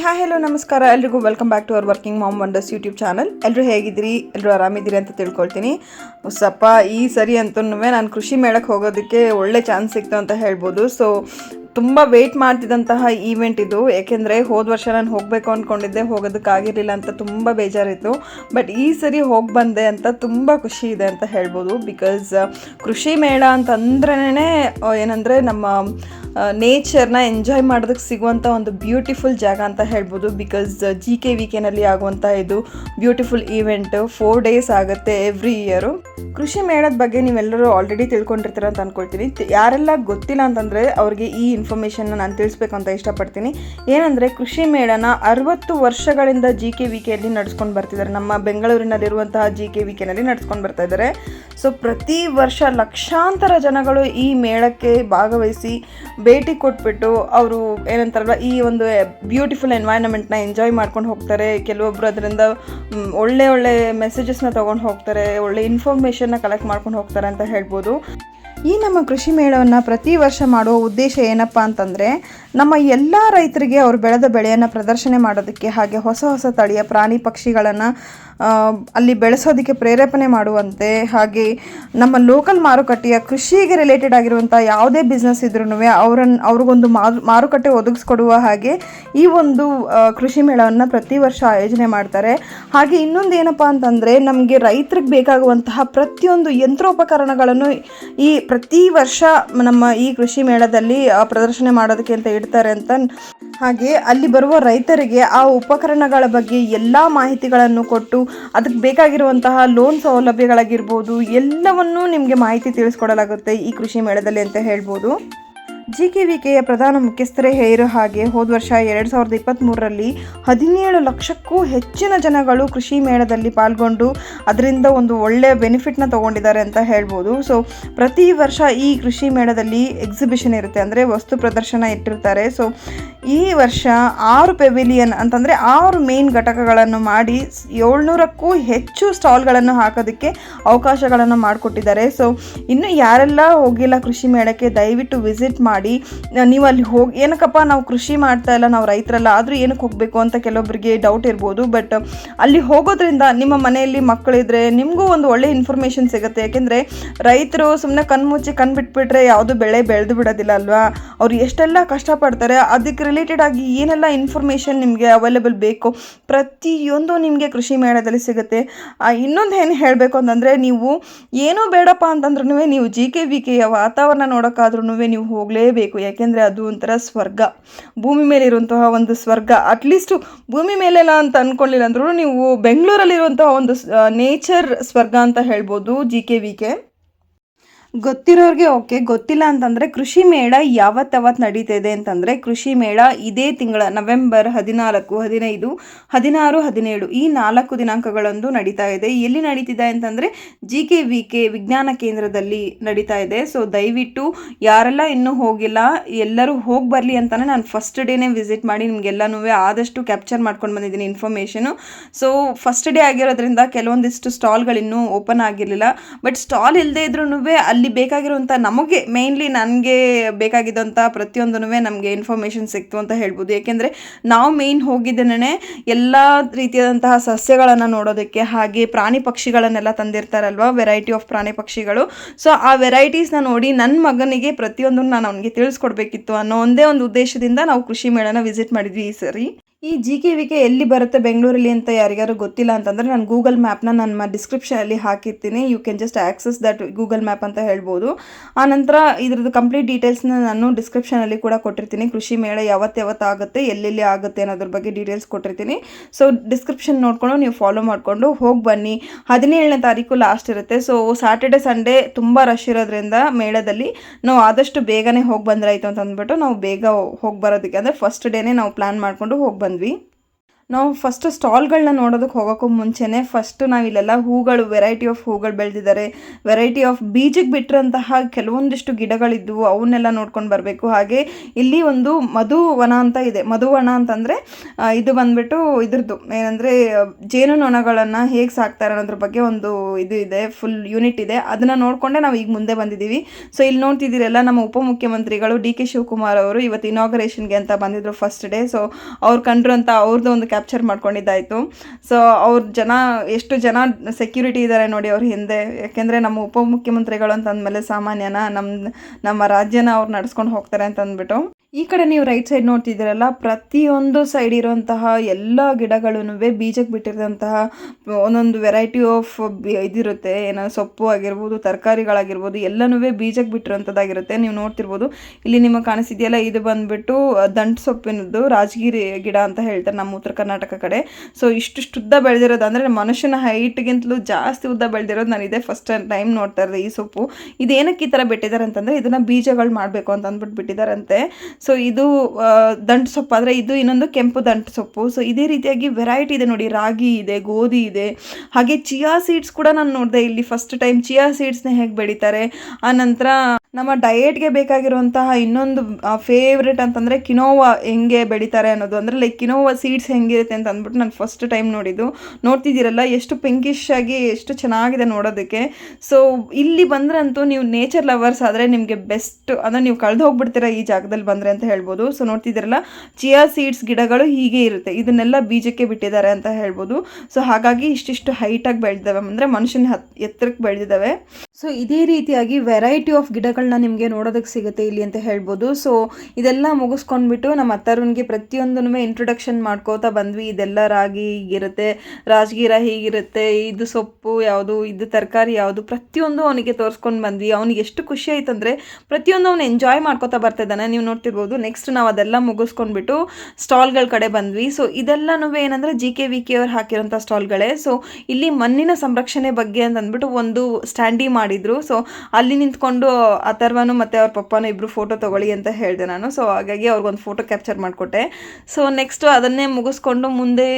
Hi hello ನಮಸ್ಕಾರ ಎಲ್ರಿಗೂ welcome back to our working mom wonders YouTube channel ಎಲ್ಲರೂ ಹೇಗಿದ್ದೀರಿ? ಎಲ್ಲರೂ ಆರಾಮಿದ್ದೀರಿ ಅಂತ ತಿಳ್ಕೊಳ್ತೀನಿ. ಸಪ್ಪ, ಈ ಸರಿ ಅಂತೂ ನಾನು ಕೃಷಿ ಮೇಳಕ್ಕೆ ಹೋಗೋದಕ್ಕೆ ಒಳ್ಳೆ ಚಾನ್ಸ್ ಸಿಕ್ತು ಅಂತ ಹೇಳ್ಬೋದು. ಸೊ ತುಂಬ ವೆಯ್ಟ್ ಮಾಡ್ತಿದ್ದಂತಹ ಈವೆಂಟ್ ಇದು. ಏಕೆಂದರೆ ಹೋದ ವರ್ಷ ನಾನು ಹೋಗಬೇಕು ಅಂದ್ಕೊಂಡಿದ್ದೆ ಹೋಗೋದಕ್ಕಾಗಿರಲಿಲ್ಲ ಅಂತ ತುಂಬ ಬೇಜಾರಿತ್ತು. ಬಟ್ ಈ ಸರಿ ಹೋಗಿ ಬಂದೆ ಅಂತ ತುಂಬ ಖುಷಿ ಇದೆ ಅಂತ ಹೇಳ್ಬೋದು. ಬಿಕಾಸ್ ಕೃಷಿ ಮೇಳ ಅಂತಂದ್ರೇ ಏನಂದರೆ ನಮ್ಮ ನೇಚರ್ನ ಎಂಜಾಯ್ ಮಾಡೋದಕ್ಕೆ ಸಿಗುವಂಥ ಒಂದು ಬ್ಯೂಟಿಫುಲ್ ಜಾಗ ಅಂತ ಹೇಳ್ಬೋದು. ಬಿಕಾಸ್ ಜಿ ಕೆ ವಿ ಕೆನಲ್ಲಿ ಆಗುವಂಥ ಇದು ಬ್ಯೂಟಿಫುಲ್ ಈವೆಂಟ್ ಫೋರ್ ಡೇಸ್ ಆಗುತ್ತೆ ಎವ್ರಿ ಇಯರು ಕೃಷಿ ಮೇಳದ ಬಗ್ಗೆ ನೀವೆಲ್ಲರೂ ಆಲ್ರೆಡಿ ತಿಳ್ಕೊಂಡಿರ್ತೀರ ಅಂತ ಅಂದ್ಕೊಳ್ತೀನಿ ಯಾರೆಲ್ಲ ಗೊತ್ತಿಲ್ಲ ಅಂತಂದರೆ ಅವ್ರಿಗೆ ಈ ಇನ್ಫಾರ್ಮೇಷನ್ನ ನಾನು ತಿಳಿಸ್ಬೇಕು ಅಂತ ಇಷ್ಟಪಡ್ತೀನಿ. ಏನಂದರೆ, ಕೃಷಿ ಮೇಳನ ಅರವತ್ತು ವರ್ಷಗಳಿಂದ ಜಿ ಕೆ ವಿ ಕೆಯಲ್ಲಿ ನಡ್ಸ್ಕೊಂಡು ಬರ್ತಿದ್ದಾರೆ. ನಮ್ಮ ಬೆಂಗಳೂರಿನಲ್ಲಿರುವಂತಹ ಜಿ ಕೆ ವಿ ಕೆನಲ್ಲಿ ನಡ್ಸ್ಕೊಂಡು ಬರ್ತಾ ಇದ್ದಾರೆ. ಸೊ ಪ್ರತಿ ವರ್ಷ ಲಕ್ಷಾಂತರ ಜನಗಳು ಈ ಮೇಳಕ್ಕೆ ಭಾಗವಹಿಸಿ ಭೇಟಿ ಕೊಟ್ಬಿಟ್ಟು ಅವರು ಏನಂತಾರಲ್ಲ ಈ ಒಂದು ಬ್ಯೂಟಿಫುಲ್ ಎನ್ವೈರನ್ಮೆಂಟ್ನ ಎಂಜಾಯ್ ಮಾಡ್ಕೊಂಡು ಹೋಗ್ತಾರೆ. ಕೆಲವೊಬ್ಬರು ಅದರಿಂದ ಒಳ್ಳೆ ಒಳ್ಳೆ ಮೆಸೇಜಸ್ನ ತೊಗೊಂಡು ಹೋಗ್ತಾರೆ. ಒಳ್ಳೆ ಇನ್ಫಾರ್ಮೇಷನ್ನ ಕಲೆಕ್ಟ್ ಮಾಡ್ಕೊಂಡು ಹೋಗ್ತಾರೆ ಅಂತ ಹೇಳ್ಬೋದು. ಈ ನಮ್ಮ ಕೃಷಿ ಮೇಳವನ್ನು ಪ್ರತಿ ವರ್ಷ ಮಾಡುವ ಉದ್ದೇಶ ಏನಪ್ಪ ಅಂತಂದರೆ, ನಮ್ಮ ಎಲ್ಲ ರೈತರಿಗೆ ಅವರು ಬೆಳೆದ ಬೆಳೆಯನ್ನು ಪ್ರದರ್ಶನ ಮಾಡೋದಕ್ಕೆ ಹಾಗೆ ಹೊಸ ಹೊಸ ತಳಿಯ ಪ್ರಾಣಿ ಪಕ್ಷಿಗಳನ್ನು ಅಲ್ಲಿ ಬೆಳೆಸೋದಕ್ಕೆ ಪ್ರೇರೇಪಣೆ ಮಾಡುವಂತೆ, ಹಾಗೆ ನಮ್ಮ ಲೋಕಲ್ ಮಾರುಕಟ್ಟೆಯ ಕೃಷಿಗೆ ರಿಲೇಟೆಡ್ ಆಗಿರುವಂಥ ಯಾವುದೇ ಬಿಸ್ನೆಸ್ ಇದ್ರೂ ಅವರನ್ನು ಅವ್ರಿಗೊಂದು ಮಾರು, ಮಾರುಕಟ್ಟೆ ಒದಗಿಸ್ಕೊಡುವ ಹಾಗೆ ಈ ಒಂದು ಕೃಷಿ ಮೇಳವನ್ನು ಪ್ರತಿ ವರ್ಷ ಆಯೋಜನೆ ಮಾಡ್ತಾರೆ. ಹಾಗೆ ಇನ್ನೊಂದು ಏನಪ್ಪ ಅಂತಂದರೆ ನಮಗೆ ರೈತರಿಗೆ ಬೇಕಾಗುವಂತಹ ಪ್ರತಿಯೊಂದು ಯಂತ್ರೋಪಕರಣಗಳನ್ನು ಈ ಪ್ರತಿ ವರ್ಷ ನಮ್ಮ ಈ ಕೃಷಿ ಮೇಳದಲ್ಲಿ ಪ್ರದರ್ಶನ ಮಾಡೋದಕ್ಕೆ ಅಂತ ಇಡ್ತಾರೆ ಅಂತ ಹಾಗೆ ಅಲ್ಲಿ ಬರುವ ರೈತರಿಗೆ ಆ ಉಪಕರಣಗಳ ಬಗ್ಗೆ ಎಲ್ಲ ಮಾಹಿತಿಗಳನ್ನು ಕೊಟ್ಟು ಅದಕ್ಕೆ ಬೇಕಾಗಿರುವಂತಹ ಲೋನ್ ಸೌಲಭ್ಯಗಳಾಗಿರ್ಬೋದು ಎಲ್ಲವನ್ನೂ ನಿಮಗೆ ಮಾಹಿತಿ ತಿಳಿಸ್ಕೊಡಲಾಗುತ್ತೆ ಈ ಕೃಷಿ ಮೇಳದಲ್ಲಿ ಅಂತ ಹೇಳ್ಬೋದು. ಜಿ ಕೆ ವಿ ಕೆಯ ಪ್ರಧಾನ ಮುಖ್ಯಸ್ಥರೇ ಹೇರೋ ಹಾಗೆ ಹೋದ ವರ್ಷ ಎರಡು ಸಾವಿರದ ಇಪ್ಪತ್ತ್ಮೂರರಲ್ಲಿ ಹದಿನೇಳು ಲಕ್ಷಕ್ಕೂ ಹೆಚ್ಚಿನ ಜನಗಳು ಕೃಷಿ ಮೇಳದಲ್ಲಿ ಪಾಲ್ಗೊಂಡು ಅದರಿಂದ ಒಂದು ಒಳ್ಳೆಯ ಬೆನಿಫಿಟ್ನ ತೊಗೊಂಡಿದ್ದಾರೆ ಅಂತ ಹೇಳ್ಬೋದು. ಸೊ ಪ್ರತಿ ವರ್ಷ ಈ ಕೃಷಿ ಮೇಳದಲ್ಲಿ ಎಕ್ಸಿಬಿಷನ್ ಇರುತ್ತೆ. ಅಂದರೆ ವಸ್ತು ಪ್ರದರ್ಶನ ಇಟ್ಟಿರ್ತಾರೆ. ಸೊ ಈ ವರ್ಷ ಆರು ಪೆವಿಲಿಯನ್ ಅಂತಂದರೆ ಆರು ಮೇನ್ ಘಟಕಗಳನ್ನು ಮಾಡಿ ಏಳ್ನೂರಕ್ಕೂ ಹೆಚ್ಚು ಸ್ಟಾಲ್ಗಳನ್ನು ಹಾಕೋದಕ್ಕೆ ಅವಕಾಶಗಳನ್ನು ಮಾಡಿಕೊಟ್ಟಿದ್ದಾರೆ. ಸೊ ಇನ್ನು ಯಾರೆಲ್ಲ ಹೋಗಿಲ್ಲ ಕೃಷಿ ಮೇಳಕ್ಕೆ ದಯವಿಟ್ಟು ವಿಸಿಟ್ ಮಾಡಿ. ನ- ನೀವು ಅಲ್ಲಿ ಹೋಗಿ ಏನಕ್ಕಪ್ಪ ನಾವು ಕೃಷಿ ಮಾಡ್ತಾ ಇಲ್ಲ, ನಾವು ರೈತರಲ್ಲ, ಆದರೂ ಏನಕ್ಕೆ ಹೋಗಬೇಕು ಅಂತ ಕೆಲವೊಬ್ಬರಿಗೆ ಡೌಟ್ ಇರ್ಬೋದು. ಬಟ್ ಅಲ್ಲಿ ಹೋಗೋದ್ರಿಂದ ನಿಮ್ಮ ಮನೆಯಲ್ಲಿ ಮಕ್ಕಳಿದ್ರೆ ನಿಮಗೂ ಒಂದು ಒಳ್ಳೆ ಇನ್ಫಾರ್ಮೇಷನ್ ಸಿಗುತ್ತೆ. ಯಾಕೆಂದರೆ ರೈತರು ಸುಮ್ಮನೆ ಕಣ್ಮುಚ್ಚಿ ಕಣ್ಣು ಬಿಟ್ಬಿಟ್ರೆ ಯಾವುದು ಬೆಳೆ ಬೆಳೆದು ಬಿಡೋದಿಲ್ಲ ಅಲ್ವಾ? ಅವ್ರು ಎಷ್ಟೆಲ್ಲ ಕಷ್ಟಪಡ್ತಾರೆ, ಅದಕ್ಕೆ ರಿಲೇಟೆಡ್ ಆಗಿ ಏನೆಲ್ಲ ಇನ್ಫಾರ್ಮೇಷನ್ ನಿಮಗೆ ಅವೈಲೇಬಲ್ ಬೇಕು, ಪ್ರತಿಯೊಂದು ನಿಮಗೆ ಕೃಷಿ ಮೇಳದಲ್ಲಿ ಸಿಗುತ್ತೆ. ಇನ್ನೊಂದು ಏನು ಹೇಳಬೇಕು ಅಂತಂದರೆ ನೀವು ಏನೂ ಬೇಡಪ್ಪ ಅಂತಂದ್ರೂ ನೀವು ಜಿ ಕೆ ವಿ ಕೆಯ ವಾತಾವರಣ ನೋಡೋಕ್ಕಾದ್ರೂ ನೀವು ಹೋಗಲೇಬೇಕು ಯಾಕೆಂದರೆ ಅದು ಒಂಥರ ಸ್ವರ್ಗ. ಭೂಮಿ ಮೇಲೆ ಇರುವಂತಹ ಒಂದು ಸ್ವರ್ಗ. ಅಟ್ಲೀಸ್ಟು ಭೂಮಿ ಮೇಲೆಲ್ಲ ಅಂತ ಅಂದ್ಕೊಳ್ಳಿಲ್ಲ ಅಂದ್ರೂ ನೀವು ಬೆಂಗಳೂರಲ್ಲಿರುವಂತಹ ಒಂದು ನೇಚರ್ ಸ್ವರ್ಗ ಅಂತ ಹೇಳ್ಬೋದು ಜಿ ಕೆ ವಿ ಕೆ ಗೊತ್ತಿರೋರಿಗೆ ಓಕೆ, ಗೊತ್ತಿಲ್ಲ ಅಂತಂದರೆ ಕೃಷಿ ಮೇಳ ಯಾವತ್ತಾವತ್ತು ನಡೀತಾ ಇದೆ ಅಂತಂದರೆ ಕೃಷಿ ಮೇಳ ಇದೇ ತಿಂಗಳ ನವೆಂಬರ್ ಹದಿನಾಲ್ಕು, ಹದಿನೈದು, ಹದಿನಾರು, ಹದಿನೇಳು ಈ ನಾಲ್ಕು ದಿನಾಂಕಗಳಂದು ನಡೀತಾ ಇದೆ. ಎಲ್ಲಿ ನಡೀತಿದೆ ಅಂತಂದರೆ ಜಿ ಕೆ ವಿ ಕೆ ವಿಜ್ಞಾನ ಕೇಂದ್ರದಲ್ಲಿ ನಡೀತಾ ಇದೆ. ಸೊ ದಯವಿಟ್ಟು ಯಾರೆಲ್ಲ ಇನ್ನೂ ಹೋಗಿಲ್ಲ, ಎಲ್ಲರೂ ಹೋಗಿ ಬರಲಿ ಅಂತಲೇ ನಾನು ಫಸ್ಟ್ ಡೇನೇ ವಿಸಿಟ್ ಮಾಡಿ ನಿಮಗೆಲ್ಲನೂ ಆದಷ್ಟು ಕ್ಯಾಪ್ಚರ್ ಮಾಡ್ಕೊಂಡು ಬಂದಿದ್ದೀನಿ ಇನ್ಫಾರ್ಮೇಷನು ಸೊ ಫಸ್ಟ್ ಡೇ ಆಗಿರೋದ್ರಿಂದ ಕೆಲವೊಂದಿಷ್ಟು ಸ್ಟಾಲ್ಗಳಿನ್ನೂ ಓಪನ್ ಆಗಿರಲಿಲ್ಲ. ಬಟ್ ಸ್ಟಾಲ್ ಇಲ್ಲದೇ ಇದ್ರೂ ಅಲ್ಲಿ ಬೇಕಾಗಿರುವಂಥ ನಮಗೆ ಮೇಯ್ನ್ಲಿ ನನಗೆ ಬೇಕಾಗಿದ್ದಂಥ ಪ್ರತಿಯೊಂದೂ ನಮಗೆ ಇನ್ಫಾರ್ಮೇಷನ್ ಸಿಕ್ತು ಅಂತ ಹೇಳ್ಬೋದು. ಏಕೆಂದರೆ ನಾವು ಮೇಯ್ನ್ ಹೋಗಿದ್ದೇನೆ ಎಲ್ಲ ರೀತಿಯಾದಂತಹ ಸಸ್ಯಗಳನ್ನು ನೋಡೋದಕ್ಕೆ, ಹಾಗೆ ಪ್ರಾಣಿ ಪಕ್ಷಿಗಳನ್ನೆಲ್ಲ ತಂದಿರ್ತಾರಲ್ವ ವೆರೈಟಿ ಆಫ್ ಪ್ರಾಣಿ ಪಕ್ಷಿಗಳು. ಸೊ ಆ ವೆರೈಟೀಸ್ನ ನೋಡಿ ನನ್ನ ಮಗನಿಗೆ ಪ್ರತಿಯೊಂದನ್ನು ನಾನು ಅವನಿಗೆ ತಿಳಿಸ್ಕೊಡ್ಬೇಕಿತ್ತು ಅನ್ನೋ ಒಂದೇ ಒಂದು ಉದ್ದೇಶದಿಂದ ನಾವು ಕೃಷಿ ಮೇಳನ ವಿಸಿಟ್ ಮಾಡಿದ್ವಿ ಈ ಸರಿ. ಈ ಜಿ ಕೆ ವಿ ಕೆ ಎಲ್ಲಿ ಬರುತ್ತೆ ಬೆಂಗಳೂರಲ್ಲಿ ಅಂತ ಯಾರಿಗಾರು ಗೊತ್ತಿಲ್ಲ ಅಂತಂದರೆ ನಾನು ಗೂಗಲ್ ಮ್ಯಾಪ್ನ ನನ್ನ ಡಿಸ್ಕ್ರಿಪ್ಷನಲ್ಲಿ ಹಾಕಿರ್ತೀನಿ. You can just access that Google map ಅಂತ ಹೇಳ್ಬೋದು. ಆನಂತರ ಇದ್ರದ್ದು ಕಂಪ್ಲೀಟ್ ಡೀಟೇಲ್ಸ್ನ ನಾನು ಡಿಸ್ಕ್ರಿಪ್ಷನಲ್ಲಿ ಕೂಡ ಕೊಟ್ಟಿರ್ತೀನಿ. ಕೃಷಿ ಮೇಳ ಯಾವತ್ತು ಆಗುತ್ತೆ, ಎಲ್ಲೆಲ್ಲಿ ಆಗುತ್ತೆ ಅನ್ನೋದ್ರ ಬಗ್ಗೆ ಡೀಟೇಲ್ಸ್ ಕೊಟ್ಟಿರ್ತೀನಿ. ಸೊ ಡಿಸ್ಕ್ರಿಪ್ಷನ್ ನೋಡಿಕೊಂಡು ನೀವು ಫಾಲೋ ಮಾಡಿಕೊಂಡು ಹೋಗಿ ಬನ್ನಿ. ಹದಿನೇಳನೇ ತಾರೀಕು ಲಾಸ್ಟ್ ಇರುತ್ತೆ. ಸೊ ಸ್ಯಾಟರ್ಡೆ ಸಂಡೇ ತುಂಬ ರಶ್ ಇರೋದ್ರಿಂದ ಮೇಳದಲ್ಲಿ ನಾವು ಆದಷ್ಟು ಬೇಗನೆ ಹೋಗಿ ಬಂದ್ರಾಯಿತು ಅಂತ ಅಂದ್ಬಿಟ್ಟು ನಾವು ಬೇಗ ಹೋಗಿ ಬರೋದಕ್ಕೆ, ಅಂದರೆ ಫಸ್ಟ್ ಡೇನೇ ನಾವು ಪ್ಲ್ಯಾನ್ ಮಾಡಿಕೊಂಡು ಹೋಗಿ ಬಂದ್ವಿ ನಾವು ಫಸ್ಟ್ ಸ್ಟಾಲ್ಗಳನ್ನ ನೋಡೋದಕ್ಕೆ ಹೋಗೋಕ್ಕೂ ಮುಂಚೆನೆ ಫಸ್ಟ್ ನಾವು ಇಲ್ಲೆಲ್ಲ ಹೂಗಳು ವೆರೈಟಿ ಆಫ್ ಹೂಗಳು ಬೆಳೆದಿದ್ದಾರೆ ವೆರೈಟಿ ಆಫ್ ಬೀಜಕ್ಕೆ ಬಿಟ್ಟಿರೋಂತಹ ಕೆಲವೊಂದಿಷ್ಟು ಗಿಡಗಳಿದ್ದವು ಅವನ್ನೆಲ್ಲ ನೋಡ್ಕೊಂಡು ಬರಬೇಕು. ಹಾಗೆ ಇಲ್ಲಿ ಒಂದು ಮಧುವನ ಅಂತ ಇದೆ. ಮಧುವನ ಅಂತಂದರೆ ಇದು ಬಂದ್ಬಿಟ್ಟು ಇದ್ರದ್ದು. ಏನಂದರೆ ಜೇನುನೊಣಗಳನ್ನು ಹೇಗೆ ಸಾಕ್ತಾರೆ ಅನ್ನೋದ್ರ ಬಗ್ಗೆ ಒಂದು ಇದು ಇದೆ ಫುಲ್ ಯೂನಿಟ್ ಇದೆ. ಅದನ್ನು ನೋಡಿಕೊಂಡೆ ನಾವು ಈಗ ಮುಂದೆ ಬಂದಿದ್ದೀವಿ ಸೊ ಇಲ್ಲಿ ನೋಡ್ತಿದ್ದೀರಲ್ಲ, ನಮ್ಮ ಉಪಮುಖ್ಯಮಂತ್ರಿಗಳು ಡಿ ಕೆ ಶಿವಕುಮಾರ್ ಅವರು ಇವತ್ತು ಇನಾಗರೇಷನ್ಗೆ ಅಂತ ಬಂದಿದ್ರು ಫಸ್ಟ್ ಡೇ ಸೊ ಅವ್ರು ಕಂಡ್ರಂಥ ಅವ್ರದ್ದು ಒಂದು ಕ್ಯಾಪ್ಚರ್ ಮಾಡ್ಕೊಂಡಿದ್ದಾಯಿತು. ಸೊ ಅವ್ರ ಜನ, ಎಷ್ಟು ಜನ ಸೆಕ್ಯೂರಿಟಿ ಇದ್ದಾರೆ ನೋಡಿ ಅವ್ರ ಹಿಂದೆ. ಯಾಕೆಂದರೆ ನಮ್ಮ ಉಪಮುಖ್ಯಮಂತ್ರಿಗಳು ಅಂತ ಅಂದಮೇಲೆ ಸಾಮಾನ್ಯನ ನಮ್ಮ ನಮ್ಮ ರಾಜ್ಯನ ಅವ್ರು ನಡ್ಸ್ಕೊಂಡು ಹೋಗ್ತಾರೆ ಅಂತ ಅಂದ್ಬಿಟ್ಟು ಈ ಕಡೆ ನೀವು ರೈಟ್ ಸೈಡ್ ನೋಡ್ತಿದ್ದೀರಲ್ಲ, ಪ್ರತಿಯೊಂದು ಸೈಡ್ ಇರುವಂತಹ ಎಲ್ಲ ಗಿಡಗಳೂ ಬೀಜಕ್ಕೆ ಬಿಟ್ಟಿರೋಂತಹ ಒಂದೊಂದು ವೆರೈಟಿ ಆಫ್ ಇದಿರುತ್ತೆ. ಏನೋ ಸೊಪ್ಪು ಆಗಿರ್ಬೋದು, ತರಕಾರಿಗಳಾಗಿರ್ಬೋದು ಎಲ್ಲನೂ ಬೀಜಕ್ಕೆ ಬಿಟ್ಟಿರೋಂಥದ್ದಾಗಿರುತ್ತೆ ನೀವು ನೋಡ್ತಿರ್ಬೋದು. ಇಲ್ಲಿ ನಿಮಗೆ ಕಾಣಿಸಿದೆಯಲ್ಲ ಇದು ಬಂದ್ಬಿಟ್ಟು ದಂಟು ಸೊಪ್ಪಿನದ್ದು ರಾಜಗಿರಿ ಗಿಡ ಅಂತ ಹೇಳ್ತಾರೆ ನಮ್ಮ ಉತ್ತರ ಕರ್ನಾಟಕ ಕಡೆ. ಸೊ ಇಷ್ಟಿಷ್ಟು ಉದ್ದ ಬೆಳೆದಿರೋದು ಅಂದರೆ, ಮನುಷ್ಯನ ಹೈಟ್ಗಿಂತಲೂ ಜಾಸ್ತಿ ಉದ್ದ ಬೆಳೆದಿರೋದು ನಾನು ಇದೇ ಫಸ್ಟ್ ಟೈಮ್ ನೋಡ್ತಾ ಇರೋದು ಈ ಸೊಪ್ಪು. ಇದೇನಕ್ಕೆ ಈ ಥರ ಬಿಟ್ಟಿದ್ದಾರೆ ಅಂತಂದರೆ, ಇದನ್ನು ಬೀಜಗಳು ಮಾಡಬೇಕು ಅಂತ ಅಂದ್ಬಿಟ್ಟು ಬಿಟ್ಟಿದ್ದಾರಂತೆ. ಸೊ ಇದು ದಂಟು ಸೊಪ್ಪು. ಆದರೆ ಇದು ಇನ್ನೊಂದು ಕೆಂಪು ದಂಟು ಸೊಪ್ಪು. ಸೊ ಇದೇ ರೀತಿಯಾಗಿ ವೆರೈಟಿ ಇದೆ ನೋಡಿ. ರಾಗಿ ಇದೆ, ಗೋಧಿ ಇದೆ. ಹಾಗೆ ಚಿಯಾ ಸೀಡ್ಸ್ ಕೂಡ ನಾನು ನೋಡಿದೆ ಇಲ್ಲಿ ಫಸ್ಟ್ ಟೈಮ್ ಚಿಯಾ ಸೀಡ್ಸ್ನ ಹೇಗೆ ಬೆಳೀತಾರೆ. ಆನಂತರ ನಮ್ಮ ಡಯೆಟ್ಗೆ ಬೇಕಾಗಿರುವಂತಹ ಇನ್ನೊಂದು ಫೇವ್ರೆಟ್ ಅಂತಂದರೆ ಕಿನೋವಾ ಹೆಂಗೆ ಬೆಳೀತಾರೆ ಅನ್ನೋದು. ಅಂದರೆ ಲೈಕ್ ಕಿನೋವಾ ಸೀಡ್ಸ್ ಹೆಂಗಿರುತ್ತೆ ಅಂತ ಅಂದ್ಬಿಟ್ಟು ನಾನು ಫಸ್ಟ್ ಟೈಮ್ ನೋಡಿದ್ದು. ನೋಡ್ತಿದ್ದೀರಲ್ಲ, ಎಷ್ಟು ಪಿಂಕಿಶ್ ಆಗಿ ಎಷ್ಟು ಚೆನ್ನಾಗಿದೆ ನೋಡೋದಕ್ಕೆ. ಸೊ ಇಲ್ಲಿ ಬಂದ್ರಂತೂ ನೀವು ನೇಚರ್ ಲವರ್ಸ್ ಆದರೆ ನಿಮಗೆ ಬೆಸ್ಟ್ ಅಂದರೆ ನೀವು ಕಳೆದು ಹೋಗ್ಬಿಡ್ತೀರಾ ಈ ಜಾಗದಲ್ಲಿ ಬಂದರೆ. ಅಂತ ಹೇಳ್ಬೋದು. ಸೊ ನೋಡ್ತಿದ್ದೀರಲ್ಲ, ಚಿಯಾ ಸೀಡ್ಸ್ ಗಿಡಗಳು ಹೀಗೆ ಇರುತ್ತೆ. ಇದನ್ನೆಲ್ಲ ಬೀಜಕ್ಕೆ ಬಿಟ್ಟಿದ್ದಾರೆ ಅಂತ ಹೇಳ್ಬೋದು. ಸೊ ಹಾಗಾಗಿ ಇಷ್ಟಿಷ್ಟು ಹೈಟಾಗಿ ಬೆಳೆದಿದ್ದಾವೆ. ಅಂದರೆ ಮನುಷ್ಯನ ಹತ್, ಎತ್ತರಕ್ಕೆ ಬೆಳೆದಿದ್ದಾವೆ. ಸೊ ಇದೇ ರೀತಿಯಾಗಿ ವೆರೈಟಿ ಆಫ್ ಗಿಡಗಳನ್ನ ನಿಮಗೆ ನೋಡೋದಕ್ಕೆ ಸಿಗುತ್ತೆ ಇಲ್ಲಿ ಅಂತ ಹೇಳ್ಬೋದು. ಸೊ ಇದೆಲ್ಲ ಮುಗಿಸ್ಕೊಂಡ್ಬಿಟ್ಟು ನಮ್ಮ ಅತ್ತರುನ್ಗೆ ಪ್ರತಿಯೊಂದನ್ನು ಇಂಟ್ರೊಡಕ್ಷನ್ ಮಾಡ್ಕೋತಾ ಬಂದ್ವಿ. ಇದೆಲ್ಲ ರಾಗಿ ಹೀಗಿರುತ್ತೆ, ರಾಜಗೀರ ಹೀಗಿರುತ್ತೆ, ಇದು ಸೊಪ್ಪು ಯಾವುದು, ಇದು ತರಕಾರಿ ಯಾವುದು, ಪ್ರತಿಯೊಂದು ಅವನಿಗೆ ತೋರಿಸ್ಕೊಂಡು ಬಂದ್ವಿ. ಅವನಿಗೆ ಎಷ್ಟು ಖುಷಿ ಆಯ್ತಂದರೆ ಪ್ರತಿಯೊಂದು ಅವನು ಎಂಜಾಯ್ ಮಾಡ್ಕೋತಾ ಬರ್ತಾ ಇದ್ದಾನೆ. ನೀವು ನೋಡ್ತಿರ್ಬೋದು. ನೆಕ್ಸ್ಟ್ ನಾವು ಅದೆಲ್ಲ ಮುಗಿಸ್ಕೊಂಡ್ಬಿಟ್ಟು ಸ್ಟಾಲ್ಗಳ ಕಡೆ ಬಂದ್ವಿ. ಸೊ ಇದೆಲ್ಲನೂ ಏನಂದ್ರೆ ಜಿ ಕೆ ವಿ ಕೆ ಅವ್ರು ಹಾಕಿರೋಂಥ ಸ್ಟಾಲ್ಗಳೇ. ಸೊ ಇಲ್ಲಿ ಮಣ್ಣಿನ ಸಂರಕ್ಷಣೆ ಬಗ್ಗೆ ಅಂತ ಅಂದ್ಬಿಟ್ಟು ಒಂದು ಸ್ಟ್ಯಾಂಡಿ ಮಾಡಿದ್ರು. ಸೊ ಅಲ್ಲಿ ನಿಂತ್ಕೊಂಡು ಅಥರ್ವನು ಮತ್ತು ಅವ್ರ ಪಪ್ಪನೂ ಇಬ್ಬರು ಫೋಟೋ ತೊಗೊಳ್ಳಿ ಅಂತ ಹೇಳಿದೆ ನಾನು. ಸೊ ಹಾಗಾಗಿ ಅವ್ರಿಗೊಂದು ಫೋಟೋ ಕ್ಯಾಪ್ಚರ್ ಮಾಡಿಕೊಟ್ಟೆ. ಸೊ ನೆಕ್ಸ್ಟ್ ಅದನ್ನೇ ಮುಗಿಸ್ಕೊಂಡು ಮುಂದೆ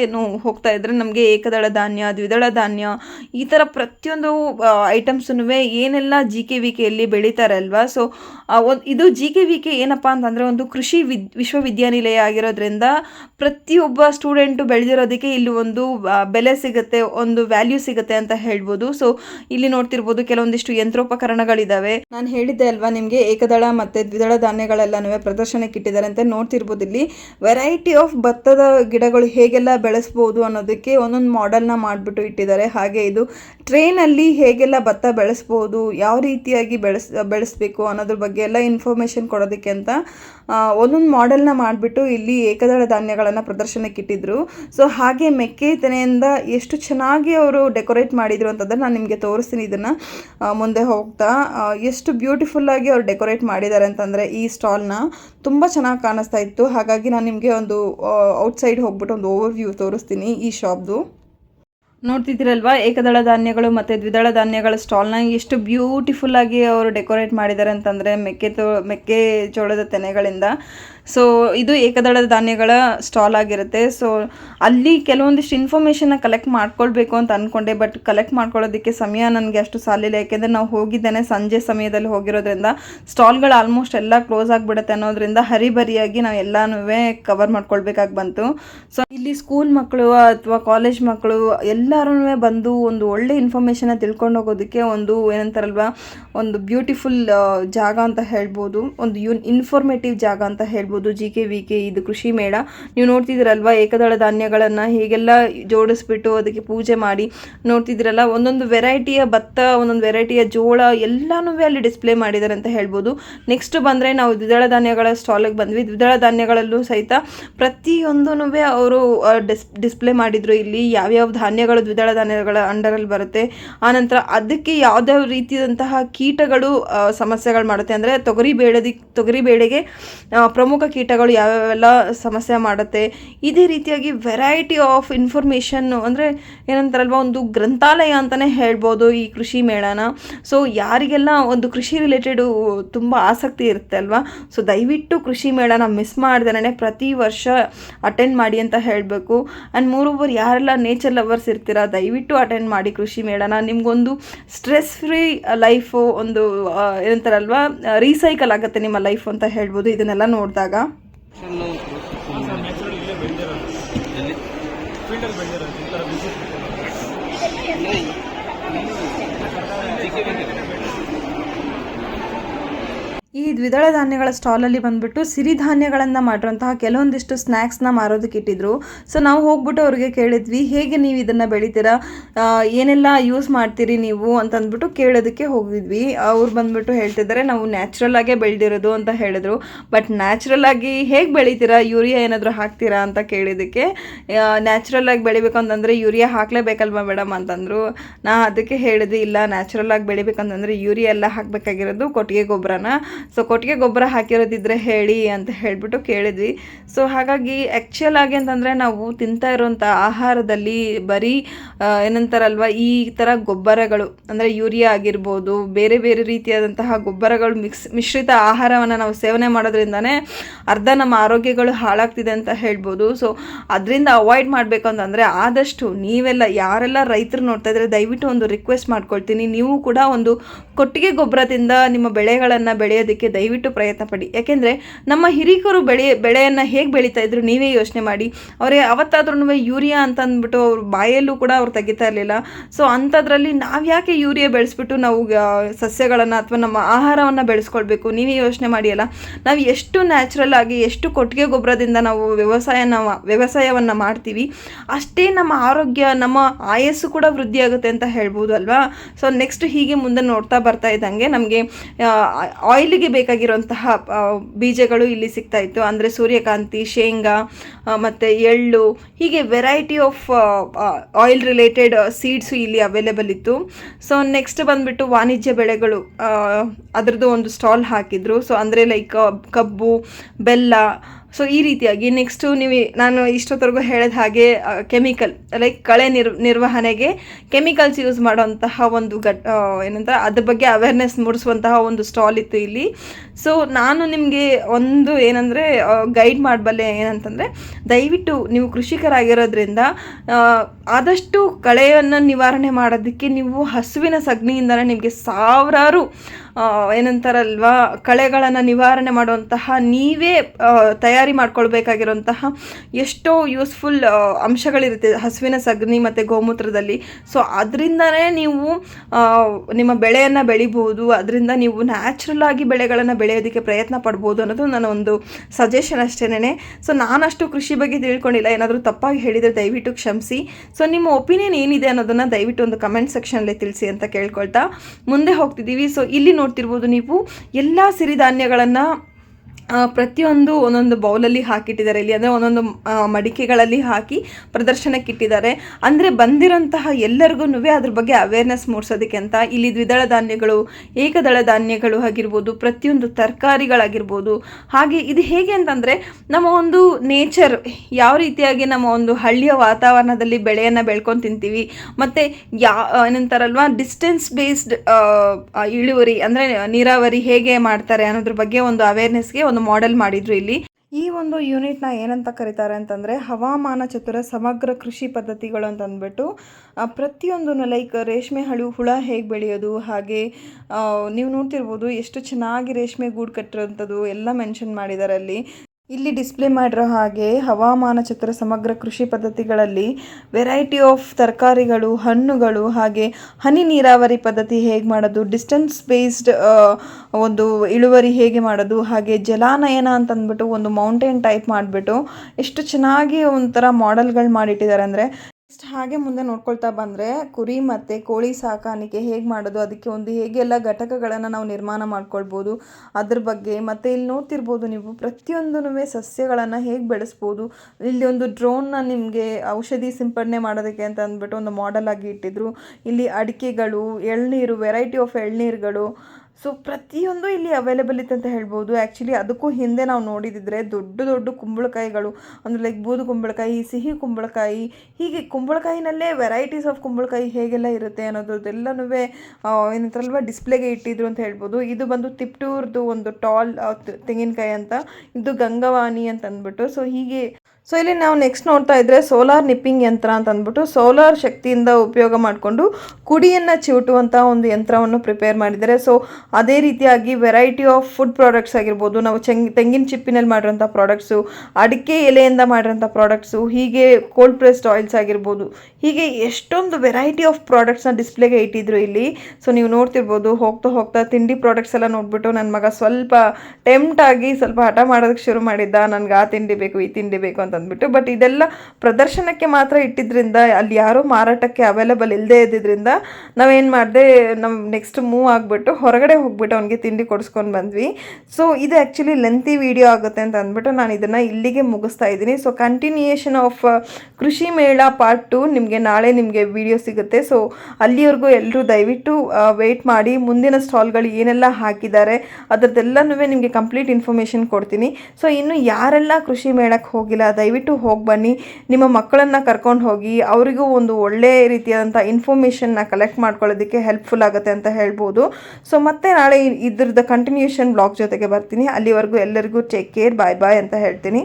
ಹೋಗ್ತಾ ಇದ್ರೆ ನಮಗೆ ಏಕದಳ ಧಾನ್ಯ, ದ್ವಿದಳ ಧಾನ್ಯ ಈ ಥರ ಪ್ರತಿಯೊಂದು ಐಟಮ್ಸುನೂ ಏನೆಲ್ಲ ಜಿ ಕೆ ವಿ ಕೆಯಲ್ಲಿ ಬೆಳೀತಾರೆ ಅಲ್ವಾ ಸೊ ಇದು ಜಿ ಕೆ ವಿ ಕೆ ಏನಪ್ಪ ಅಂತಂದರೆ ಒಂದು ಕೃಷಿ ವಿದ್, ವಿಶ್ವವಿದ್ಯಾನಿಲಯ ಆಗಿರೋದ್ರಿಂದ ಪ್ರತಿಯೊಬ್ಬ ಸ್ಟೂಡೆಂಟು ಬೆಳೆದಿರೋದಕ್ಕೆ ಇಲ್ಲಿ ಒಂದು ಬೆಲೆ ಸಿಗುತ್ತೆ, ಒಂದು ವ್ಯಾಲ್ಯೂ ಸಿಗುತ್ತೆ ಅಂತ ಹೇಳ್ಬೋದು. ಸೊ, ಇಲ್ಲಿ ನೋಡ್ತಿರ್ಬೋದು ಕೆಲವೊಂದಿಷ್ಟು ಯಂತ್ರೋಪಕರಣಗಳಿದ್ದಾವೆ ನಾನು ಹೇಳಿದ್ದೆ ಅಲ್ವಾ, ನಿಮಗೆ ಏಕದಳ ಮತ್ತು ದ್ವಿದಳ ಧಾನ್ಯಗಳೆಲ್ಲನೂ ಪ್ರದರ್ಶನಕ್ಕೆ ಇಟ್ಟಿದ್ದಾರೆ ಅಂತ ನೋಡ್ತಿರ್ಬೋದು ಇಲ್ಲಿ. ವೆರೈಟಿ ಆಫ್ ಭತ್ತದ ಗಿಡಗಳು ಹೇಗೆಲ್ಲ ಬೆಳೆಸ್ಬೋದು ಅನ್ನೋದಕ್ಕೆ ಒಂದೊಂದು ಮಾಡೆಲ್ನ ಮಾಡಿಬಿಟ್ಟು ಇಟ್ಟಿದ್ದಾರೆ. ಹಾಗೆ ಇದು ಟ್ರೈನಲ್ಲಿ ಹೇಗೆಲ್ಲ ಭತ್ತ ಬೆಳೆಸ್ಬೋದು, ಯಾವ ರೀತಿಯಾಗಿ ಬೆಳೆಸ್, ಬೆಳೆಸ್ಬೇಕು ಅನ್ನೋದ್ರ ಬಗ್ಗೆ ಎಲ್ಲ ಇನ್ಫಾರ್ಮೇಷನ್ ಕೊಡೋದಕ್ಕೆ ಅಂತ ಒಂದೊಂದು ಮಾಡೆಲ್ನ ಮಾಡಿಬಿಟ್ಟು ಇಲ್ಲಿ ಏಕದಳ ಧಾನ್ಯಗಳನ್ನು ಪ್ರದರ್ಶನಕ್ಕೆ ಇಟ್ಟಿದ್ರು. ಸೊ ಹಾಗೆ ಮೆಕ್ಕೆ ತೆನೆಯಿಂದ ಎಷ್ಟು ಚೆನ್ನಾಗಿ ಅವರು ಡೆಕೋರೇಟ್ ಮಾಡಿದರು ಅಂತಂದ್ರೆ ನಾನು ನಿಮಗೆ ತೋರಿಸ್ತೀನಿ ಇದನ್ನು ಮುಂದೆ ಹೋಗ್ತಾ. ಎಷ್ಟು ಬ್ಯೂಟಿಫುಲ್ಲಾಗಿ ಅವ್ರು ಡೆಕೋರೇಟ್ ಮಾಡಿದ್ದಾರೆ ಅಂತಂದರೆ ಈ ಸ್ಟಾಲ್ನ ತುಂಬ ಚೆನ್ನಾಗಿ ಕಾಣಿಸ್ತಾ ಇತ್ತು. ಹಾಗಾಗಿ ನಾನು ನಿಮಗೆ ಒಂದು ಔಟ್ಸೈಡ್ ಹೋಗ್ಬಿಟ್ಟು ಒಂದು ಓವರ್ ವ್ಯೂ ತೋರಿಸ್ತೀನಿ ಈ ಶಾಪ್ದು ನೋಡ್ತಿದ್ದೀರಲ್ವಾ? ಏಕದಳ ಧಾನ್ಯಗಳು ಮತ್ತು ದ್ವಿದಳ ಧಾನ್ಯಗಳ ಸ್ಟಾಲ್ನ ಎಷ್ಟು ಬ್ಯೂಟಿಫುಲ್ ಆಗಿ ಅವರು ಡೆಕೋರೇಟ್ ಮಾಡಿದ್ದಾರೆ ಅಂತಂದರೆ ಮೆಕ್ಕೆ ತೋ ಮೆಕ್ಕೆಜೋಳದ ತೆನೆಗಳಿಂದ. ಸೊ ಇದು ಏಕದಳ ಧಾನ್ಯಗಳ ಸ್ಟಾಲ್ ಆಗಿರುತ್ತೆ. ಸೊ ಅಲ್ಲಿ ಕೆಲವೊಂದಿಷ್ಟು ಇನ್ಫಾರ್ಮೇಷನ್ನ ಕಲೆಕ್ಟ್ ಮಾಡ್ಕೊಳ್ಬೇಕು ಅಂತ ಅಂದ್ಕೊಂಡೆ ಬಟ್ ಕಲೆಕ್ಟ್ ಮಾಡ್ಕೊಳ್ಳೋದಕ್ಕೆ ಸಮಯ ನನಗೆ ಅಷ್ಟು ಸಾಲಿಲ್ಲ. ಯಾಕೆಂದರೆ ನಾವು ಹೋಗಿದ್ದೇನೆ ಸಂಜೆ ಸಮಯದಲ್ಲಿ ಹೋಗಿರೋದ್ರಿಂದ ಸ್ಟಾಲ್ಗಳು ಆಲ್ಮೋಸ್ಟ್ ಎಲ್ಲ ಕ್ಲೋಸ್ ಆಗಿಬಿಡುತ್ತೆ ಅನ್ನೋದ್ರಿಂದ ಹರಿಬರಿಯಾಗಿ ನಾವು ಎಲ್ಲನೂ ಕವರ್ ಮಾಡ್ಕೊಳ್ಬೇಕಾಗಿ ಬಂತು. ಸೊ ಇಲ್ಲಿ ಸ್ಕೂಲ್ ಮಕ್ಕಳು ಅಥವಾ ಕಾಲೇಜ್ ಮಕ್ಕಳು ಎಲ್ಲರೂ ಬಂದು ಒಂದು ಒಳ್ಳೆ ಇನ್ಫಾರ್ಮೇಷನ್ನ ತಿಳ್ಕೊಂಡು ಹೋಗೋದಕ್ಕೆ ಒಂದು ಏನಂತಾರಲ್ವಾ, ಒಂದು ಬ್ಯೂಟಿಫುಲ್ ಜಾಗ ಅಂತ ಹೇಳ್ಬೋದು, ಒಂದು ಯುನ್ ಇನ್ಫಾರ್ಮೇಟಿವ್ ಜಾಗ ಅಂತ ಹೇಳ್ಬೋದು ಜಿ ಕೆ ವಿ ಕೆ ಇದು ಕೃಷಿ ಮೇಳ. ನೀವು ನೋಡ್ತಿದ್ದೀರಲ್ವಾ, ಏಕದಳ ಧಾನ್ಯಗಳನ್ನು ಹೀಗೆಲ್ಲ ಜೋಡಿಸ್ಬಿಟ್ಟು ಅದಕ್ಕೆ ಪೂಜೆ ಮಾಡಿ ನೋಡ್ತಿದ್ದೀರಲ್ಲ, ಒಂದೊಂದು ವೆರೈಟಿಯ ಭತ್ತ, ಒಂದೊಂದು ವೆರೈಟಿಯ ಜೋಳ ಎಲ್ಲನೂ ಅಲ್ಲಿ ಡಿಸ್ಪ್ಲೇ ಮಾಡಿದ್ದಾರೆ ಅಂತ ಹೇಳ್ಬೋದು. ನೆಕ್ಸ್ಟ್ ಬಂದರೆ ನಾವು ದ್ವಿದಳ ಧಾನ್ಯಗಳ ಸ್ಟಾಲಿಗೆ ಬಂದ್ವಿ. ದ್ವಿದಳ ಧಾನ್ಯಗಳಲ್ಲೂ ಸಹಿತ ಪ್ರತಿಯೊಂದೂ ಅವರು ಡಿಸ್ ಡಿಸ್ಪ್ಲೇ ಮಾಡಿದರು ಇಲ್ಲಿ. ಯಾವ್ಯಾವ ಧಾನ್ಯಗಳು ದ್ವಿದಳ ಧಾನ್ಯಗಳ ಅಂಡರಲ್ಲಿ ಬರುತ್ತೆ. ಆನಂತರ ಅದಕ್ಕೆ ಯಾವುದೇ ರೀತಿಯಾದಂತಹ ಕೀಟಗಳು ಸಮಸ್ಯೆಗಳು ಮಾಡುತ್ತೆ. ಅಂದರೆ ತೊಗರಿ ಬೇಳೆದಿ, ತೊಗರಿ ಬೇಳೆಗೆ ಪ್ರಮುಖ ಕೀಟಗಳು ಯಾವ್ಯಾವೆಲ್ಲ ಸಮಸ್ಯೆ ಮಾಡುತ್ತೆ. ಇದೇ ರೀತಿಯಾಗಿ ವೆರೈಟಿ ಆಫ್ ಇನ್ಫಾರ್ಮೇಷನ್ ಅಂದರೆ ಏನಂತಾರಲ್ವ, ಒಂದು ಗ್ರಂಥಾಲಯ ಅಂತಲೇ ಹೇಳ್ಬೋದು ಈ ಕೃಷಿ ಮೇಳನ. ಸೊ ಯಾರಿಗೆಲ್ಲ ಒಂದು ಕೃಷಿ ರಿಲೇಟೆಡು ತುಂಬ ಆಸಕ್ತಿ ಇರುತ್ತೆ ಅಲ್ವಾ ಸೊ ದಯವಿಟ್ಟು ಕೃಷಿ ಮೇಳನ ಮಿಸ್ ಮಾಡ್ದೇ ಪ್ರತಿ ವರ್ಷ ಅಟೆಂಡ್ ಮಾಡಿ ಅಂತ ಹೇಳಬೇಕು. ಆ್ಯಂಡ್ ಮೂರೊಬ್ಬರು ಯಾರೆಲ್ಲ ನೇಚರ್ ಲವರ್ಸ್ ಇರ್ತೀರಾ ದಯವಿಟ್ಟು ಅಟೆಂಡ್ ಮಾಡಿ ಕೃಷಿ ಮೇಳನ. ನಿಮಗೊಂದು ಸ್ಟ್ರೆಸ್ ಫ್ರೀ ಲೈಫು ಒಂದು ಏನಂತಾರಲ್ವಾ? ರೀಸೈಕಲ್ ಆಗುತ್ತೆ ನಿಮ್ಮ ಲೈಫ್ ಅಂತ ಹೇಳ್ಬೋದು. ಇದನ್ನೆಲ್ಲ ನೋಡಿದಾಗ ಈ ದ್ವಿದಳ ಧಾನ್ಯಗಳ ಸ್ಟಾಲಲ್ಲಿ ಬಂದ್ಬಿಟ್ಟು ಸಿರಿಧಾನ್ಯಗಳನ್ನು ಮಾಡಿರುವಂತಹ ಕೆಲವೊಂದಿಷ್ಟು ಸ್ನ್ಯಾಕ್ಸ್ನ ಮಾರೋದಕ್ಕೆ ಇಟ್ಟಿದ್ರು. ಸೊ ನಾವು ಹೋಗ್ಬಿಟ್ಟು ಅವ್ರಿಗೆ ಕೇಳಿದ್ವಿ, ಹೇಗೆ ನೀವು ಇದನ್ನು ಬೆಳಿತೀರಾ? ಏನೆಲ್ಲ ಯೂಸ್ ಮಾಡ್ತೀರಿ ನೀವು? ಅಂತ ಅಂದ್ಬಿಟ್ಟು ಕೇಳೋದಕ್ಕೆ ಹೋಗಿದ್ವಿ. ಅವ್ರು ಬಂದ್ಬಿಟ್ಟು ಹೇಳ್ತಿದ್ದಾರೆ, ನಾವು ನ್ಯಾಚುರಲ್ ಆಗೇ ಬೆಳೆದಿರೋದು ಅಂತ ಹೇಳಿದ್ರು. ಬಟ್ ನ್ಯಾಚುರಲ್ ಆಗಿ ಹೇಗೆ ಬೆಳಿತೀರಾ? ಯೂರಿಯಾ ಏನಾದರೂ ಹಾಕ್ತೀರಾ ಅಂತ ಕೇಳಿದ್ದಕ್ಕೆ ನ್ಯಾಚುರಲ್ ಆಗಿ ಬೆಳಿಬೇಕು ಅಂತಂದರೆ ಯೂರಿಯಾ ಹಾಕ್ಲೇಬೇಕಲ್ವಾ ಮೇಡಮ್ ಅಂತಂದರು. ನಾ ಅದಕ್ಕೆ ಹೇಳಿದೆ, ಇಲ್ಲ ನ್ಯಾಚುರಲ್ ಆಗಿ ಬೆಳಿಬೇಕಂತಂದರೆ ಯೂರಿಯಾ ಎಲ್ಲ ಹಾಕಬೇಕಾಗಿರೋದು ಕೊಟ್ಟಿಗೆ ಗೊಬ್ಬರನ. ಸೊ ಕೊಟ್ಟಿಗೆ ಗೊಬ್ಬರ ಹಾಕಿರೋದಿದ್ರೆ ಹೇಳಿ ಅಂತ ಹೇಳಿಬಿಟ್ಟು ಕೇಳಿದ್ವಿ. ಸೊ ಹಾಗಾಗಿ ಆ್ಯಕ್ಚುಯಲ್ ಆಗಿ ಅಂತಂದರೆ ನಾವು ತಿಂತಾ ಇರುವಂಥ ಆಹಾರದಲ್ಲಿ ಬರೀ ಏನಂತಾರಲ್ವ, ಈ ಥರ ಗೊಬ್ಬರಗಳು, ಅಂದರೆ ಯೂರಿಯಾ ಆಗಿರ್ಬೋದು, ಬೇರೆ ಬೇರೆ ರೀತಿಯಾದಂತಹ ಗೊಬ್ಬರಗಳು ಮಿಕ್ಸ್, ಮಿಶ್ರಿತ ಆಹಾರವನ್ನು ನಾವು ಸೇವನೆ ಮಾಡೋದ್ರಿಂದನೇ ಅರ್ಧ ನಮ್ಮ ಆರೋಗ್ಯಗಳು ಹಾಳಾಗ್ತಿದೆ ಅಂತ ಹೇಳ್ಬೋದು. ಸೊ ಅದರಿಂದ ಅವಾಯ್ಡ್ ಮಾಡಬೇಕು ಅಂತಂದರೆ ಆದಷ್ಟು ನೀವೆಲ್ಲ, ಯಾರೆಲ್ಲ ರೈತರು ನೋಡ್ತಾ ಇದ್ರೆ ದಯವಿಟ್ಟು ಒಂದು ರಿಕ್ವೆಸ್ಟ್ ಮಾಡ್ಕೊಳ್ತೀನಿ. ನೀವು ಕೂಡ ಒಂದು ಕೊಟ್ಟಿಗೆ ಗೊಬ್ಬರದಿಂದ ನಿಮ್ಮ ಬೆಳೆಗಳನ್ನು ಬೆಳೆಯೋದಕ್ಕೆ ದಯವಿಟ್ಟು ಪ್ರಯತ್ನ ಪಡಿ ಯಾಕೆಂದರೆ ನಮ್ಮ ಹಿರಿಕರು ಬೆಳೆ, ಬೆಳೆಯನ್ನು ಹೇಗೆ ಬೆಳೀತಾ ಇದ್ರು ನೀವೇ ಯೋಚನೆ ಮಾಡಿ. ಅವರೇ ಅವತ್ತಾದ್ರೂ ಯೂರಿಯಾ ಅಂತ ಅಂದ್ಬಿಟ್ಟು ಅವ್ರ ಬಾಯಲ್ಲೂ ಕೂಡ ಅವ್ರು ತೆಗಿತಾ ಇರಲಿಲ್ಲ. ಸೊ, ಅಂಥದ್ರಲ್ಲಿ ನಾವು ಯಾಕೆ ಯೂರಿಯಾ ಬೆಳೆಸ್ಬಿಟ್ಟು ನಾವು ಸಸ್ಯಗಳನ್ನು ಅಥವಾ ನಮ್ಮ ಆಹಾರವನ್ನು ಬೆಳೆಸ್ಕೊಳ್ಬೇಕು? ನೀವೇ ಯೋಚನೆ ಮಾಡಿಯಲ್ಲ. ನಾವು ಎಷ್ಟು ನ್ಯಾಚುರಲ್ ಆಗಿ, ಎಷ್ಟು ಕೊಟ್ಟಿಗೆ ಗೊಬ್ಬರದಿಂದ ನಾವು ವ್ಯವಸಾಯನ, ವ್ಯವಸಾಯವನ್ನು ಮಾಡ್ತೀವಿ, ಅಷ್ಟೇ ನಮ್ಮ ಆರೋಗ್ಯ, ನಮ್ಮ ಆಯಸ್ಸು ಕೂಡ ವೃದ್ಧಿಯಾಗುತ್ತೆ ಅಂತ ಹೇಳ್ಬೋದು ಅಲ್ವಾ ಸೊ, ನೆಕ್ಸ್ಟ್ ಹೀಗೆ ಮುಂದೆ ನೋಡ್ತಾ ಬರ್ತಾ ಇದ್ದಂಗೆ ನಮಗೆ ಆಯಿಲಿಗೆ ಬೇಕಾಗಿರುವಂತಹ ಬೀಜಗಳು ಇಲ್ಲಿ ಸಿಗ್ತಾ ಇತ್ತು. ಅಂದರೆ ಸೂರ್ಯಕಾಂತಿ, ಶೇಂಗಾ ಮತ್ತು ಎಳ್ಳು, ಹೀಗೆ variety of oil related seeds ಇಲ್ಲಿ ಅವೈಲೇಬಲ್ ಇತ್ತು. ಸೊ ನೆಕ್ಸ್ಟ್ ಬಂದ್ಬಿಟ್ಟು ವಾಣಿಜ್ಯ ಬೆಳೆಗಳು ಅದರದ್ದು ಒಂದು ಸ್ಟಾಲ್ ಹಾಕಿದ್ರು. ಸೊ ಅಂದರೆ ಲೈಕ್ ಕಬ್ಬು, ಬೆಲ್ಲ ಸೊ ಈ ರೀತಿಯಾಗಿ ನೆಕ್ಸ್ಟು ನೀವು ನಾನು ಇಷ್ಟೊತ್ತರೆಗೂ ಹೇಳಿದ ಹಾಗೆ ಕೆಮಿಕಲ್ ಲೈಕ್ ಕಳೆ ನಿರ್ ನಿರ್ವಹಣೆಗೆ ಕೆಮಿಕಲ್ಸ್ ಯೂಸ್ ಮಾಡುವಂತಹ ಒಂದು ಗಟ್ ಏನಂತಾರೆ ಏನಂತ ಅದ್ರ ಬಗ್ಗೆ ಅವೇರ್ನೆಸ್ ಮೂಡಿಸುವಂತಹ ಒಂದು ಸ್ಟಾಲ್ ಇತ್ತು ಇಲ್ಲಿ. ಸೊ ನಾನು ನಿಮಗೆ ಒಂದು ಏನಂದರೆ ಗೈಡ್ ಮಾಡಬಲ್ಲೆ ಏನಂತಂದರೆ, ದಯವಿಟ್ಟು ನೀವು ಕೃಷಿಕರಾಗಿರೋದ್ರಿಂದ ಆದಷ್ಟು ಕಳೆಯನ್ನು ನಿವಾರಣೆ ಮಾಡೋದಕ್ಕೆ ನೀವು ಹಸುವಿನ ಸಗಣಿಯಿಂದಲೇ ನಿಮಗೆ ಸಾವಿರಾರು ಏನಂತಾರಲ್ವಾ, ಕಳೆಗಳನ್ನು ನಿವಾರಣೆ ಮಾಡುವಂತಹ, ನೀವೇ ತಯಾರಿ ಮಾಡ್ಕೊಳ್ಬೇಕಾಗಿರುವಂತಹ ಎಷ್ಟೋ ಯೂಸ್ಫುಲ್ ಅಂಶಗಳಿರುತ್ತೆ ಹಸುವಿನ ಸಗಣಿ ಮತ್ತು ಗೋಮೂತ್ರದಲ್ಲಿ. ಸೊ ಅದರಿಂದನೇ ನೀವು ನಿಮ್ಮ ಬೆಳೆಯನ್ನು ಬೆಳಿಬೋದು ಅದರಿಂದ ನೀವು ನ್ಯಾಚುರಲ್ ಆಗಿ ಬೆಳೆಗಳನ್ನು ಬೆಳೆಯೋದಕ್ಕೆ ಪ್ರಯತ್ನ ಪಡ್ಬೋದು ಅನ್ನೋದು ನನ್ನ ಒಂದು ಸಜೆಷನ್ ಅಷ್ಟೇನೆ ಸೊ ನಾನಷ್ಟು ಕೃಷಿ ಬಗ್ಗೆ ತಿಳ್ಕೊಂಡಿಲ್ಲ, ಏನಾದರೂ ತಪ್ಪಾಗಿ ಹೇಳಿದರೆ ದಯವಿಟ್ಟು ಕ್ಷಮಿಸಿ. ಸೊ ನಿಮ್ಮ ಒಪಿನಿಯನ್ ಏನಿದೆ ಅನ್ನೋದನ್ನು ದಯವಿಟ್ಟು ಒಂದು ಕಮೆಂಟ್ ಸೆಕ್ಷನಲ್ಲಿ ತಿಳಿಸಿ ಅಂತ ಕೇಳ್ಕೊಳ್ತಾ ಮುಂದೆ ಹೋಗ್ತಿದ್ದೀವಿ. ಸೊ ಇಲ್ಲಿ ನೋಡ್ತಿರ್ಬೋದು ನೀವು. ಎಲ್ಲ ಸಿರಿಧಾನ್ಯಗಳನ್ನು ಪ್ರತಿಯೊಂದು ಒಂದೊಂದು ಬೌಲಲ್ಲಿ ಹಾಕಿಟ್ಟಿದ್ದಾರೆ. ಇಲ್ಲಿ ಅಂದರೆ ಒಂದೊಂದು ಮಡಿಕೆಗಳಲ್ಲಿ ಹಾಕಿ ಪ್ರದರ್ಶನಕ್ಕೆ ಇಟ್ಟಿದ್ದಾರೆ. ಅಂದರೆ ಬಂದಿರೋಂತಹ ಎಲ್ಲರಿಗೂ ಅದ್ರ ಬಗ್ಗೆ ಅವೇರ್ನೆಸ್ ಮೂಡಿಸೋದಕ್ಕೆ ಅಂತ ಇಲ್ಲಿ ದ್ವಿದಳ ಧಾನ್ಯಗಳು, ಏಕದಳ ಧಾನ್ಯಗಳು ಆಗಿರ್ಬೋದು, ಪ್ರತಿಯೊಂದು ತರಕಾರಿಗಳಾಗಿರ್ಬೋದು. ಹಾಗೆ ಇದು ಹೇಗೆ ಅಂತಂದರೆ ನಮ್ಮ ಒಂದು ನೇಚರ್ ಯಾವ ರೀತಿಯಾಗಿ ನಮ್ಮ ಒಂದು ಹಳ್ಳಿಯ ವಾತಾವರಣದಲ್ಲಿ ಬೆಳೆಯನ್ನು ಬೆಳ್ಕೊಂಡು ತಿಂತೀವಿ. ಮತ್ತು ಯಾ ಏನಂತಾರಲ್ವ ಡಿಸ್ಟೆನ್ಸ್ ಬೇಸ್ಡ್ ಇಳುವರಿ ಅಂದರೆ ನೀರಾವರಿ ಹೇಗೆ ಮಾಡ್ತಾರೆ ಅನ್ನೋದ್ರ ಬಗ್ಗೆ ಒಂದು ಅವೇರ್ನೆಸ್ಗೆ ಒಂದು ಮಾಡೆಲ್ ಮಾಡಿದ್ರು ಇಲ್ಲಿ. ಈ ಒಂದು ಯೂನಿಟ್ನ ಏನಂತ ಕರೀತಾರೆ ಅಂತಂದರೆ ಹವಾಮಾನ ಚತುರ ಸಮಗ್ರ ಕೃಷಿ ಪದ್ಧತಿಗಳು ಅಂತ ಅಂದ್ಬಿಟ್ಟು ಆ, ಪ್ರತಿಯೊಂದನ್ನು ಲೈಕ್ ರೇಷ್ಮೆ ಹಳು ಹುಳ ಹೇಗೆ ಬೆಳೆಯೋದು ಹಾಗೆ ನೀವು ನೋಡ್ತಿರ್ಬೋದು ಎಷ್ಟು ಚೆನ್ನಾಗಿ ರೇಷ್ಮೆ ಗೂಡು ಕಟ್ಟಿರೋಂಥದ್ದು ಎಲ್ಲ ಮೆನ್ಷನ್ ಮಾಡಿದ್ದಾರೆ ಅಲ್ಲಿ. ಇಲ್ಲಿ ಡಿಸ್ಪ್ಲೇ ಮಾಡಿರೋ ಹಾಗೆ ಹವಾಮಾನ ಚತುರ ಸಮಗ್ರ ಕೃಷಿ ಪದ್ಧತಿಗಳಲ್ಲಿ ವೆರೈಟಿ ಆಫ್ ತರಕಾರಿಗಳು, ಹಣ್ಣುಗಳು ಹಾಗೆ ಹನಿ ನೀರಾವರಿ ಪದ್ಧತಿ ಹೇಗೆ ಮಾಡೋದು ಡಿಸ್ಟೆನ್ಸ್ ಬೇಸ್ಡ್ ಒಂದು ಇಳುವರಿ ಹೇಗೆ ಮಾಡೋದು, ಹಾಗೆ ಜಲಾನಯನ ಅಂತ ಅಂದ್ಬಿಟ್ಟು ಒಂದು ಮೌಂಟೇನ್ ಟೈಪ್ ಮಾಡಿಬಿಟ್ಟು ಎಷ್ಟು ಚೆನ್ನಾಗಿ ಒಂಥರ ಮಾಡೆಲ್ಗಳು ಮಾಡಿಟ್ಟಿದ್ದಾರೆ. ಅಂದರೆ ನೆಕ್ಸ್ಟ್ ಹಾಗೆ ಮುಂದೆ ನೋಡ್ಕೊಳ್ತಾ ಬಂದರೆ ಕುರಿ ಮತ್ತು ಕೋಳಿ ಸಾಕಾಣಿಕೆ ಹೇಗೆ ಮಾಡೋದು, ಅದಕ್ಕೆ ಒಂದು ಹೇಗೆಲ್ಲ ಘಟಕಗಳನ್ನು ನಾವು ನಿರ್ಮಾಣ ಮಾಡ್ಕೊಳ್ಬೋದು, ಅದ್ರ ಬಗ್ಗೆ ಮತ್ತು ಇಲ್ಲಿ ನೋಡ್ತಿರ್ಬೋದು ನೀವು ಪ್ರತಿಯೊಂದೂ ಸಸ್ಯಗಳನ್ನು ಹೇಗೆ ಬೆಳೆಸ್ಬೋದು. ಇಲ್ಲಿ ಒಂದು ಡ್ರೋನ್ನ ನಿಮಗೆ ಔಷಧಿ ಸಿಂಪಡಣೆ ಮಾಡೋದಕ್ಕೆ ಅಂತ ಅಂದ್ಬಿಟ್ಟು ಒಂದು ಮಾಡೆಲ್ ಆಗಿ ಇಟ್ಟಿದ್ರು. ಇಲ್ಲಿ ಅಡಿಕೆಗಳು, ಎಳ್ನೀರು ವೆರೈಟಿ ಆಫ್ ಎಳ್ನೀರುಗಳು ಸೊ ಪ್ರತಿಯೊಂದು ಇಲ್ಲಿ ಅವೈಲೇಬಲ್ ಇತ್ತು ಅಂತ ಹೇಳ್ಬೋದು. ಆ್ಯಕ್ಚುಲಿ ಅದಕ್ಕೂ ಹಿಂದೆ ನಾವು ನೋಡಿದಿದ್ರೆ ದೊಡ್ಡ ದೊಡ್ಡ ಕುಂಬಳಕಾಯಿಗಳು, ಅಂದರೆ ಲೈಕ್ ಬೂದು ಕುಂಬಳಕಾಯಿ, ಸಿಹಿ ಕುಂಬಳಕಾಯಿ, ಹೀಗೆ ಕುಂಬಳಕಾಯಿನಲ್ಲೇ ವೆರೈಟೀಸ್ ಆಫ್ ಕುಂಬಳಕಾಯಿ ಹೇಗೆಲ್ಲ ಇರುತ್ತೆ ಅನ್ನೋದೆಲ್ಲನೂ ಏನಂತಾರಲ್ವ ಡಿಸ್ಪ್ಲೇಗೆ ಇಟ್ಟಿದ್ರು ಅಂತ ಹೇಳ್ಬೋದು. ಇದು ಬಂದು ತಿಪ್ಟೂರ್ದು ಒಂದು ಟಾಲ್ ತೆಂಗಿನಕಾಯಿ ಅಂತ, ಇದು ಗಂಗವಾಣಿ ಅಂತ ಅಂದ್ಬಿಟ್ಟು ಸೊ ಹೀಗೆ ಸೊ ಇಲ್ಲಿ ನಾವು ನೆಕ್ಸ್ಟ್ ನೋಡ್ತಾ ಇದ್ರೆ ಸೋಲಾರ್ ನಿಪ್ಪಿಂಗ್ ಯಂತ್ರ ಅಂತ ಅಂದ್ಬಿಟ್ಟು ಸೋಲಾರ್ ಶಕ್ತಿಯಿಂದ ಉಪಯೋಗ ಮಾಡಿಕೊಂಡು ಕುಡಿಯನ್ನು ಚಿವುಟುವಂಥ ಒಂದು ಯಂತ್ರವನ್ನು ಪ್ರಿಪೇರ್ ಮಾಡಿದ್ದಾರೆ. ಸೊ ಅದೇ ರೀತಿಯಾಗಿ ವೆರೈಟಿ ಆಫ್ ಫುಡ್ ಪ್ರಾಡಕ್ಟ್ಸ್ ಆಗಿರ್ಬೋದು, ನಾವು ಚೆಂಗ್, ತೆಂಗಿನ ಚಿಪ್ಪಿನಲ್ಲಿ ಮಾಡಿರೋಂಥ ಪ್ರಾಡಕ್ಟ್ಸು ಅಡಿಕೆ ಎಲೆಯಿಂದ ಮಾಡಿರೋಂಥ ಪ್ರಾಡಕ್ಟ್ಸು ಹೀಗೆ ಕೋಲ್ಡ್ ಪ್ರೆಸ್ಡ್ ಆಯಿಲ್ಸ್ ಆಗಿರ್ಬೋದು, ಹೀಗೆ ಎಷ್ಟೊಂದು ವೆರೈಟಿ ಆಫ್ ಪ್ರಾಡಕ್ಟ್ಸ್ನ ಡಿಸ್ಪ್ಲೇಗೆ ಇಟ್ಟಿದ್ರು ಇಲ್ಲಿ. ಸೊ ನೀವು ನೋಡ್ತಿರ್ಬೋದು, ಹೋಗ್ತಾ ಹೋಗ್ತಾ ತಿಂಡಿ ಪ್ರಾಡಕ್ಟ್ಸ್ ಎಲ್ಲ ನೋಡ್ಬಿಟ್ಟು ನನ್ನ ಮಗ ಸ್ವಲ್ಪ ಟೆಂಪ್ಟ್ ಆಗಿ ಸ್ವಲ್ಪ ಹಠ ಮಾಡೋದಕ್ಕೆ ಶುರು ಮಾಡಿದ್ದ. ನನಗೆ ಆ ತಿಂಡಿ ಬೇಕು, ಈ ತಿಂಡಿ ಬೇಕು ಅಂತ ಅಂದ್ಬಿಟ್ಟು ಬಟ್ ಇದೆಲ್ಲ ಪ್ರದರ್ಶನಕ್ಕೆ ಮಾತ್ರ ಇಟ್ಟಿದ್ರಿಂದ, ಅಲ್ಲಿ ಯಾರೂ ಮಾರಾಟಕ್ಕೆ ಅವೈಲಬಲ್ ಇಲ್ಲದೆ ಇದ್ದಿದ್ದರಿಂದ ನಾವೇನು ಮಾಡಿದೆ ನಮ್ಮ ನೆಕ್ಸ್ಟ್ ಮೂವ್ ಆಗಿಬಿಟ್ಟು ಹೊರಗಡೆ ಹೋಗ್ಬಿಟ್ಟು ಅವನಿಗೆ ತಿಂಡಿ ಕೊಡಿಸ್ಕೊಂಡು ಬಂದ್ವಿ. ಸೊ ಇದು ಆ್ಯಕ್ಚುಲಿ ಲೆಂತಿ ವಿಡಿಯೋ ಆಗುತ್ತೆ ಅಂತ ಅಂದ್ಬಿಟ್ಟು ನಾನು ಇದನ್ನು ಇಲ್ಲಿಗೆ ಮುಗಿಸ್ತಾ ಇದ್ದೀನಿ. ಸೊ ಕಂಟಿನ್ಯೂಯೇಷನ್ ಆಫ್ ಕೃಷಿ ಮೇಳ ಪಾರ್ಟ್ ಟು ನಿಮಗೆ ನಾಳೆ ನಿಮಗೆ ವಿಡಿಯೋ ಸಿಗುತ್ತೆ. ಸೊ ಅಲ್ಲಿವರೆಗೂ ಎಲ್ಲರೂ ದಯವಿಟ್ಟು ವೆಯ್ಟ್ ಮಾಡಿ, ಮುಂದಿನ ಸ್ಟಾಲ್ಗಳು ಏನೆಲ್ಲ ಹಾಕಿದ್ದಾರೆ ಅದರದ್ದೆಲ್ಲನೂ ನಿಮಗೆ ಕಂಪ್ಲೀಟ್ ಇನ್ಫಾರ್ಮೇಷನ್ ಕೊಡ್ತೀನಿ. ಸೊ ಇನ್ನು ಯಾರೆಲ್ಲ ಕೃಷಿ ಮೇಳಕ್ಕೆ ಹೋಗಿಲ್ಲ ದಯವಿಟ್ಟು ಹೋಗಿ ಬನ್ನಿ. ನಿಮ್ಮ ಮಕ್ಕಳನ್ನು ಕರ್ಕೊಂಡು ಹೋಗಿ, ಅವರಿಗೂ ಒಂದು ಒಳ್ಳೆಯ ರೀತಿಯಾದಂಥ ಇನ್ಫಾರ್ಮೇಷನ್ನ ಕಲೆಕ್ಟ್ ಮಾಡ್ಕೊಳ್ಳೋದಕ್ಕೆ ಹೆಲ್ಪ್ಫುಲ್ ಆಗುತ್ತೆ ಅಂತ ಹೇಳ್ಬೋದು. ಸೊ ಮತ್ತೆ ನಾಳೆ ಇದ್ರದ್ದು ಕಂಟಿನ್ಯೂಷನ್ ಬ್ಲಾಗ್ ಜೊತೆಗೆ ಬರ್ತೀನಿ. ಅಲ್ಲಿವರೆಗೂ ಎಲ್ಲರಿಗೂ ಟೇಕ್ ಕೇರ್ ಬಾಯ್ ಬಾಯ್ ಅಂತ ಹೇಳ್ತೀನಿ.